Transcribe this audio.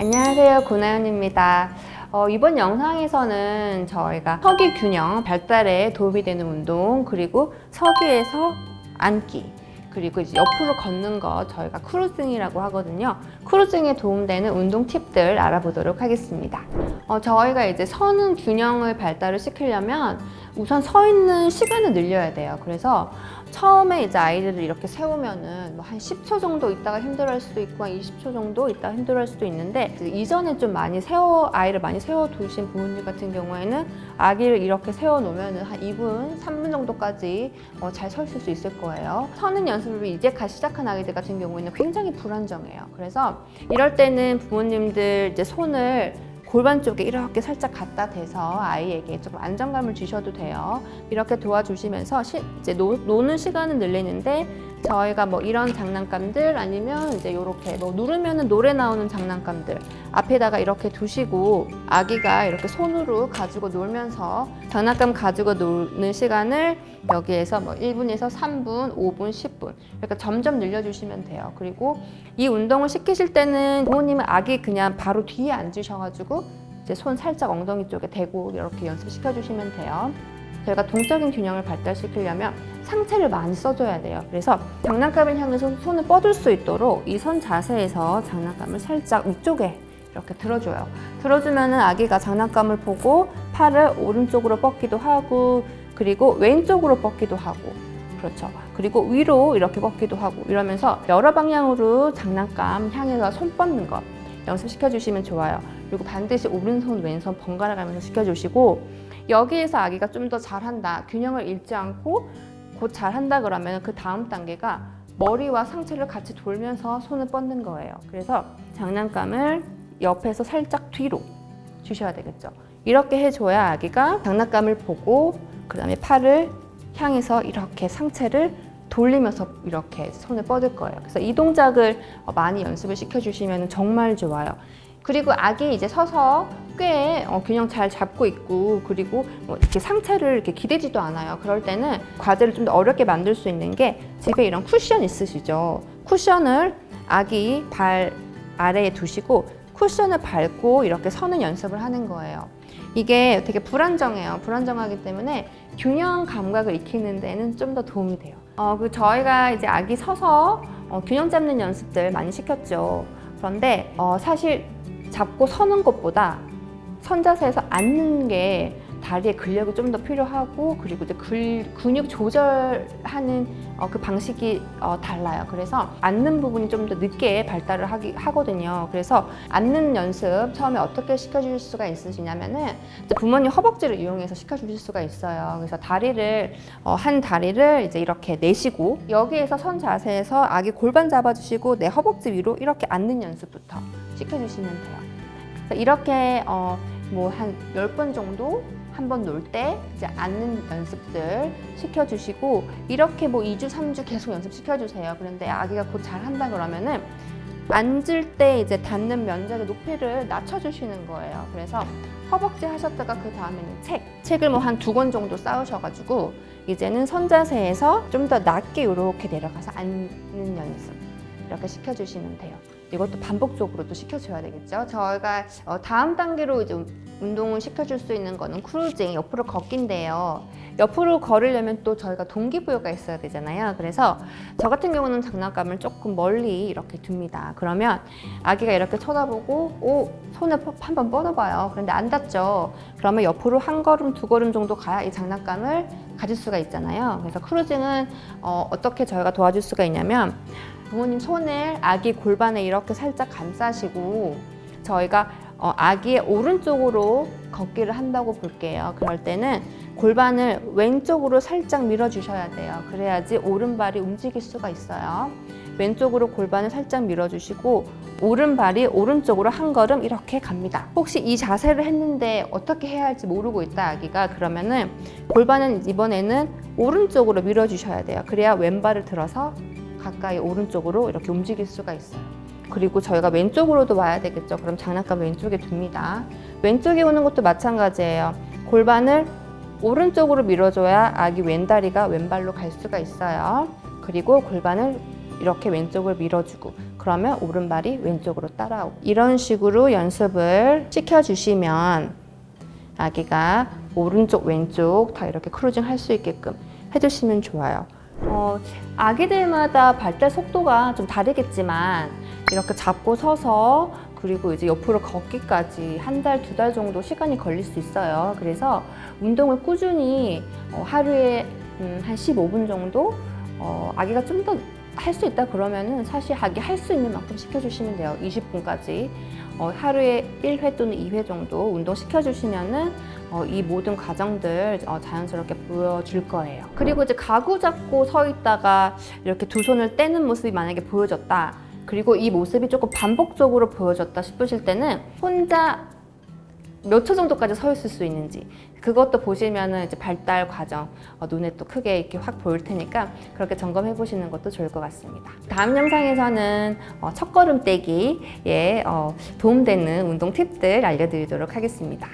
안녕하세요. 고나연입니다. 어, 이번 영상에서는 저희가 서기 균형 발달에 도움이 되는 운동 그리고 서기에서 앉기 그리고 이제 옆으로 걷는 거 저희가 크루징이라고 하거든요. 크루징에 도움되는 운동 팁들 알아보도록 하겠습니다. 어, 저희가 이제 서는 균형을 발달을 시키려면 우선 서 있는 시간을 늘려야 돼요. 그래서 처음에 이제 아이들을 이렇게 세우면은 뭐 한 10초 정도 있다가 힘들어할 수도 있고 한 20초 정도 있다가 힘들어할 수도 있는데 그 이전에 좀 많이 세워 아이를 많이 세워 두신 부모님 같은 경우에는 아기를 이렇게 세워 놓으면은 한 2분, 3분 정도까지 어, 잘서 있을 수 있을 거예요. 서는 연습을 이제 갓 시작한 아기들 같은 경우에는 굉장히 불안정해요. 그래서 이럴 때는 부모님들 이제 손을 골반 쪽에 이렇게 살짝 갖다 대서 아이에게 조금 안정감을 주셔도 돼요. 이렇게 도와주시면서 시- 이제 노, 노는 시간은 늘리는데 저희가 뭐 이런 장난감들 아니면 이제 이렇게 뭐 누르면은 노래 나오는 장난감들 앞에다가 이렇게 두시고 아기가 이렇게 손으로 가지고 놀면서 장난감 가지고 노는 시간을 여기에서 뭐 1분에서 3분, 5분, 10분 이렇게 점점 늘려주시면 돼요. 그리고 이 운동을 시키실 때는 부모님은 아기 그냥 바로 뒤에 앉으셔가지고 이제 손 살짝 엉덩이 쪽에 대고 이렇게 연습시켜 주시면 돼요. 저희가 동적인 균형을 발달시키려면 상체를 많이 써줘야 돼요. 그래서 장난감을 향해서 손을 뻗을 수 있도록 이 선 자세에서 장난감을 살짝 위쪽에 이렇게 들어줘요. 들어주면은 아기가 장난감을 보고 팔을 오른쪽으로 뻗기도 하고 그리고 왼쪽으로 뻗기도 하고 그렇죠. 그리고 위로 이렇게 뻗기도 하고 이러면서 여러 방향으로 장난감 향해서 손 뻗는 것 연습시켜 주시면 좋아요. 그리고 반드시 오른손 왼손 번갈아 가면서 시켜 주시고 여기에서 아기가 좀 더 잘한다. 균형을 잃지 않고 곧 잘한다 그러면 그 다음 단계가 머리와 상체를 같이 돌면서 손을 뻗는 거예요. 그래서 장난감을 옆에서 살짝 뒤로 주셔야 되겠죠. 이렇게 해줘야 아기가 장난감을 보고 그 다음에 팔을 향해서 이렇게 상체를 돌리면서 이렇게 손을 뻗을 거예요. 그래서 이 동작을 어, 많이 연습을 시켜주시면 정말 좋아요. 그리고 아기 이제 서서 꽤 어, 균형 잘 잡고 있고 그리고 뭐 이렇게 상체를 이렇게 기대지도 않아요. 그럴 때는 과제를 좀 더 어렵게 만들 수 있는 게 집에 이런 쿠션 있으시죠. 쿠션을 아기 발 아래에 두시고 쿠션을 밟고 이렇게 서는 연습을 하는 거예요. 이게 되게 불안정해요. 불안정하기 때문에 균형 감각을 익히는 데는 좀 더 도움이 돼요. 어, 그 저희가 이제 아기 서서 어, 균형 잡는 연습들 많이 시켰죠. 그런데 어, 사실 잡고 서는 것보다 선자세에서 앉는 게 다리에 근력이 좀 더 필요하고 그리고 이제 글, 근육 조절하는 어, 그 방식이 어, 달라요. 그래서 앉는 부분이 좀 더 늦게 발달을 하기, 하거든요. 그래서 앉는 연습 처음에 어떻게 시켜줄 수가 있으시냐면은 부모님 허벅지를 이용해서 시켜주실 수가 있어요. 그래서 다리를 어, 한 다리를 이제 이렇게 내시고 여기에서 선 자세에서 아기 골반 잡아주시고 내 허벅지 위로 이렇게 앉는 연습부터 시켜주시면 돼요. 이렇게 어, 뭐한열번 정도 한번 놀 때 이제 앉는 연습들 시켜주시고 이렇게 뭐 2주, 3주 계속 연습 시켜주세요. 그런데 아기가 곧 잘한다 그러면은 앉을 때 이제 닿는 면적의 높이를 낮춰주시는 거예요. 그래서 허벅지 하셨다가 그 다음에는 책, 책을 뭐 한 두 권 정도 쌓으셔가지고 이제는 선자세에서 좀 더 낮게 이렇게 내려가서 앉는 연습 이렇게 시켜주시면 돼요. 이것도 반복적으로 또 시켜줘야 되겠죠. 저희가 어, 다음 단계로 이제 운동을 시켜줄 수 있는 거는 크루징, 옆으로 걷기인데요. 옆으로 걸으려면 또 저희가 동기부여가 있어야 되잖아요. 그래서 저 같은 경우는 장난감을 조금 멀리 이렇게 둡니다. 그러면 아기가 이렇게 쳐다보고 오 손을 퍽 한번 뻗어봐요. 그런데 안 닿죠. 그러면 옆으로 한 걸음 두 걸음 정도 가야 이 장난감을 가질 수가 있잖아요. 그래서 크루징은 어, 어떻게 저희가 도와줄 수가 있냐면 부모님 손을 아기 골반에 이렇게 살짝 감싸시고 저희가 어, 아기의 오른쪽으로 걷기를 한다고 볼게요. 그럴 때는 골반을 왼쪽으로 살짝 밀어주셔야 돼요. 그래야지 오른발이 움직일 수가 있어요. 왼쪽으로 골반을 살짝 밀어주시고 오른발이 오른쪽으로 한 걸음 이렇게 갑니다. 혹시 이 자세를 했는데 어떻게 해야 할지 모르고 있다 아기가 그러면은 골반은 이번에는 오른쪽으로 밀어주셔야 돼요. 그래야 왼발을 들어서 가까이 오른쪽으로 이렇게 움직일 수가 있어요. 그리고 저희가 왼쪽으로도 와야 되겠죠. 그럼 장난감 왼쪽에 둡니다. 왼쪽에 오는 것도 마찬가지예요. 골반을 오른쪽으로 밀어줘야 아기 왼다리가 왼발로 갈 수가 있어요. 그리고 골반을 이렇게 왼쪽을 밀어주고 그러면 오른발이 왼쪽으로 따라오고 이런 식으로 연습을 시켜주시면 아기가 오른쪽 왼쪽 다 이렇게 크루징 할 수 있게끔 해주시면 좋아요. 어, 아기들마다 발달 속도가 좀 다르겠지만 이렇게 잡고 서서 그리고 이제 옆으로 걷기까지 한 달, 두 달 정도 시간이 걸릴 수 있어요. 그래서 운동을 꾸준히 어, 하루에 음, 한 15분 정도 어, 아기가 좀 더 할 수 있다 그러면은 사실 아기 할 수 있는 만큼 시켜주시면 돼요. 20분까지. 어, 하루에 1회 또는 2회 정도 운동 시켜 주시면은 어, 이 모든 과정들 어, 자연스럽게 보여줄 거예요. 그리고 이제 가구 잡고 서 있다가 이렇게 두 손을 떼는 모습이 만약에 보여졌다. 그리고 이 모습이 조금 반복적으로 보여졌다 싶으실 때는 혼자 몇 초 정도까지 서 있을 수 있는지 그것도 보시면은 이제 발달 과정 어, 눈에 또 크게 이렇게 확 보일 테니까 그렇게 점검해 보시는 것도 좋을 것 같습니다. 다음 영상에서는 어, 첫걸음 떼기에 어, 도움되는 운동 팁들 알려드리도록 하겠습니다.